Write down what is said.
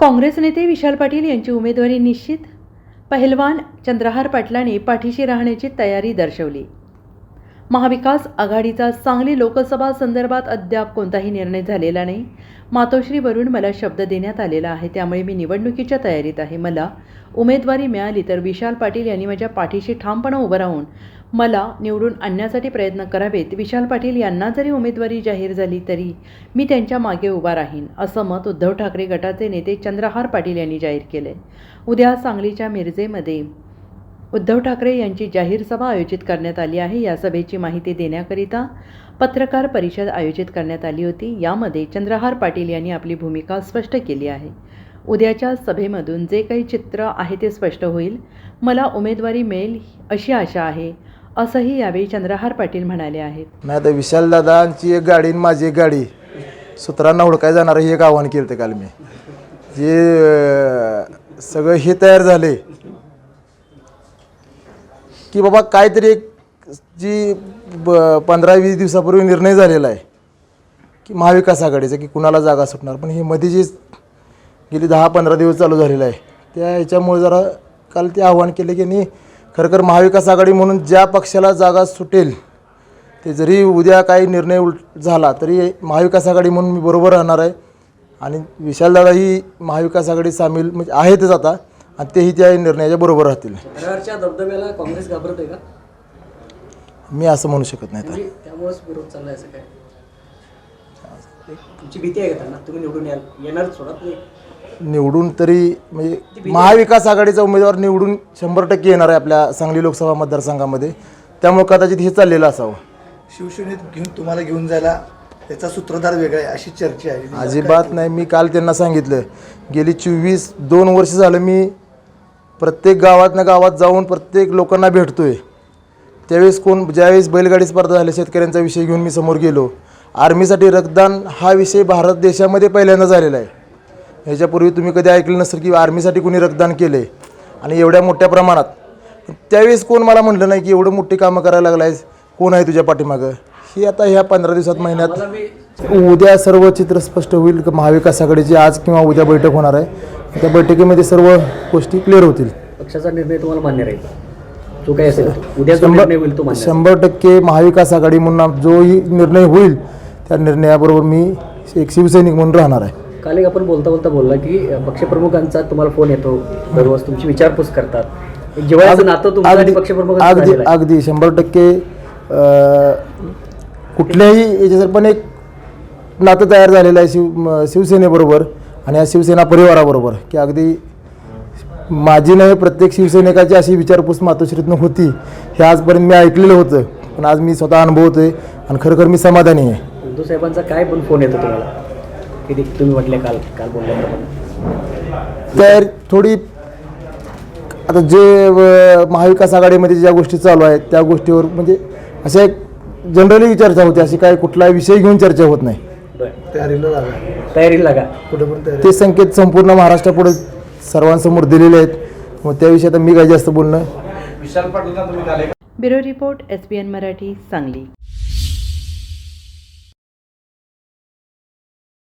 काँग्रेस नेते विशाल पाटील यांची उमेदवारी निश्चित. पहिलवान चंद्रहार पाटलांनी पाठीशी राहण्याची तयारी दर्शवली. महाविकास आघाडीचा सांगली लोकसभा संदर्भात अद्याप कोणताही निर्णय झालेला नाही. मातोश्रीवरून मला शब्द देण्यात आलेला आहे त्यामुळे मी निवडणुकीच्या तयारीत आहे. मला उमेदवारी मिळाली तर विशाल पाटील यांनी माझ्या पाठीशी ठामपणे उभं राहून मला निवडून आणण्यासाठी प्रयत्न करावेत. विशाल पाटील यांना जरी उमेदवारी जाहीर झाली तरी मी त्यांच्या मागे उभा राहीन असं मत उद्धव ठाकरे गटाचे नेते चंद्रहार पाटील यांनी जाहीर केले उद्या सांगलीच्या मिरजेमध्ये उद्धव ठाकरे यांची जाहीर सभा आयोजित करण्यात आली आहे. या सभेची माहिती देण्याकरिता पत्रकार परिषद आयोजित करण्यात आली होती. यामध्ये चंद्रहार पाटील यांनी आपली भूमिका स्पष्ट केली आहे. उद्याच्या सभेमधून जे काही चित्र आहे ते स्पष्ट होईल. मला उमेदवारी मिळेल अशी आशा आहे असंही यावेळी चंद्रहार पाटील म्हणाले आहेत. नाही विशाल विशालदादांची एक गाडी आणि माझी एक गाडी सूत्रांना हुडकाय जाणार हे एक आव्हान केलं काल मी. जे सगळं हे तयार झाले की बाबा काहीतरी एक जी ब पंधरा वीस दिवसापूर्वी निर्णय झालेला आहे की महाविकास आघाडीचा की कुणाला जागा सुटणार. पण हे मध्ये जी गेली दहा पंधरा दिवस चालू झालेलं आहे त्या ह्याच्यामुळे जरा काल ते आव्हान केलं की नाही खरं महाविकास आघाडी म्हणून ज्या पक्षाला जागा सुटेल ते जरी उद्या काही निर्णय उलट झाला तरी महाविकास आघाडी म्हणून मी बरोबर राहणार आहे. आणि विशालदादा ही महाविकास आघाडी सामील म्हणजे आहेतच आता. आणि तेही त्या निर्णयाच्या बरोबर राहतील. धबधब्याला काँग्रेस का? मी असं म्हणू शकत नाही. म्हणजे त्यामुळेच विरोध चाललाय असं काय? तुमची भीती आहे का त्यांना? तुम्ही निवडून याल. येणार सोडत नाही. निवडून तरी म्हणजे महाविकास आघाडीचा उमेदवार निवडून शंभर टक्के येणार आहे आपल्या सांगली लोकसभा मतदारसंघामध्ये. त्यामुळे कदाचित हे चाललेलं असावं. शिवसेनेत घेऊन तुम्हाला घेऊन जायला त्याचा सूत्रधार वेगळा आहे अशी चर्चा आहे. अजिबात नाही. मी काल त्यांना सांगितलं गेली चोवीस दोन वर्ष झालं मी प्रत्येक गावातनं गावात जाऊन प्रत्येक लोकांना भेटतोय. त्यावेळेस कोण ज्यावेळेस बैलगाडी स्पर्धा झाल्या शेतकऱ्यांचा विषय घेऊन मी समोर गेलो. आर्मीसाठी रक्तदान हा विषय भारत देशामध्ये पहिल्यांदा झालेला आहे. ह्याच्यापूर्वी तुम्ही कधी ऐकलं नसेल की आर्मीसाठी कोणी रक्तदान केले आणि एवढ्या मोठ्या प्रमाणात. त्यावेळेस कोण मला म्हटलं नाही की एवढं मोठी कामं करायला लागला आहेस कोण आहे तुझ्या पाठीमागं? ही आता ह्या पंधरा दिवसात महिन्यात. उद्या सर्व चित्र स्पष्ट होईल. की महाविकास आघाडीची आज किंवा उद्या बैठक होणार आहे. त्या बैठकीमध्ये सर्व गोष्टी क्लिअर होतील. पक्षाचा निर्णय तुम्हाला मान्य राहील. तो काय असेल उद्या निर्णय होईल तो शंभर टक्के महाविकास आघाडी म्हणून जोही निर्णय होईल त्या निर्णयाबरोबर मी एक शिवसैनिक म्हणून राहणार आहे. काल एक आपण बोलता बोलता बोलला की पक्षप्रमुखांचा तुम्हाला फोन येतो. दररोज तुमची विचारपूस करतात. जिव्हाळ्याचं नातं अगदी पक्षप्रमुखांचं अगदी. अगदी शंभर टक्के कुठल्याही याच्यात पण एक नातं तयार झालेलं आहे शिव शिवसेनेबरोबर. आणि या शिवसेना परिवाराबरोबर की अगदी माझी नाही प्रत्येक शिवसैनिकाची अशी विचारपूस मातोश्रीतनं होती. हे आजपर्यंत मी ऐकलेलं होतं पण आज मी स्वतः अनुभवतोय आणि खरं मी समाधानी आहे. उद्धव साहेबांचा काय पण फोन येतो तुम्हाला? किती तुम्ही म्हटले काल काल बोलल्याप्रमाणे. तर थोडी आता जे महाविकास आघाडीमध्ये ज्या गोष्टी चालू आहेत त्या गोष्टीवर म्हणजे अशा एक जनरली चर्चा होते अशी काय कुठलाही विषय घेऊन चर्चा होत नाही. तयारीला जागा तयारीला लागा. कुठे पण तयारी. ते संकेत संपूर्ण महाराष्ट्रापुढे सर्वांसमोर दिलेले आहेत. मग त्याविषयी आता मी काही जास्त बोलणं bureau report S B N Marathi Sangli.